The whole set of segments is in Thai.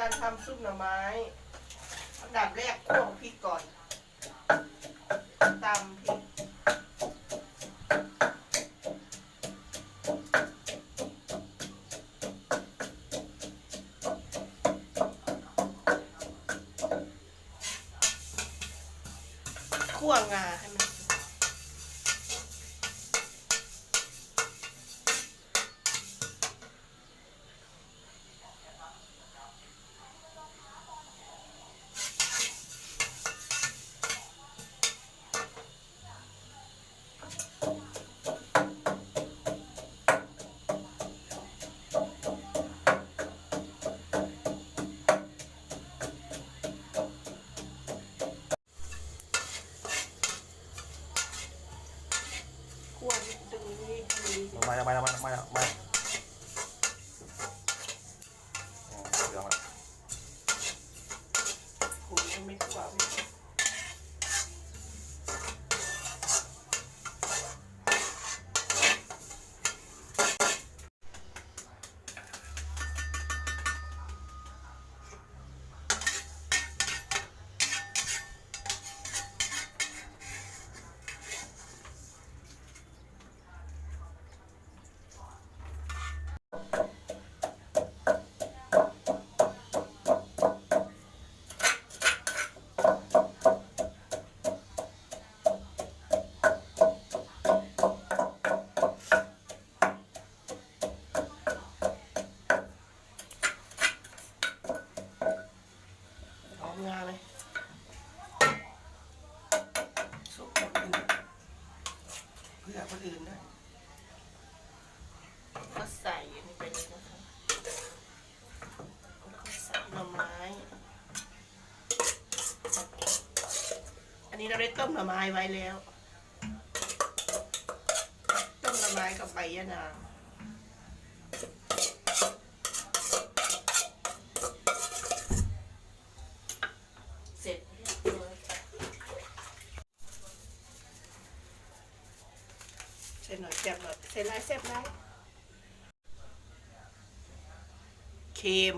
การทำซุปหน่อไม้ อันดับแรกคั่วพริกก่อนตำพริกคั่วงาให้มันสุกคั่วนิดนึงนี่ มีลงมาลงมาลงมาลงมาลงมาอ๋อเหลืองละขุยยังไม่คั่ว งาเลยซุปคนอื่นเพื่อคนอื่นด้วยก็ใส่อันนี้ไปเลยนะคะแล้วก็ใส่หน่อไม้ อันนี้เราได้ต้มหน่อไม้ไว้แล้ว ต้มหน่อไม้กับใบยะนาง เสร็จเรียบร้อยใส่หน่อยแซ่บหน่อยใส่ลายแซ่บลายเค็ม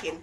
เห็น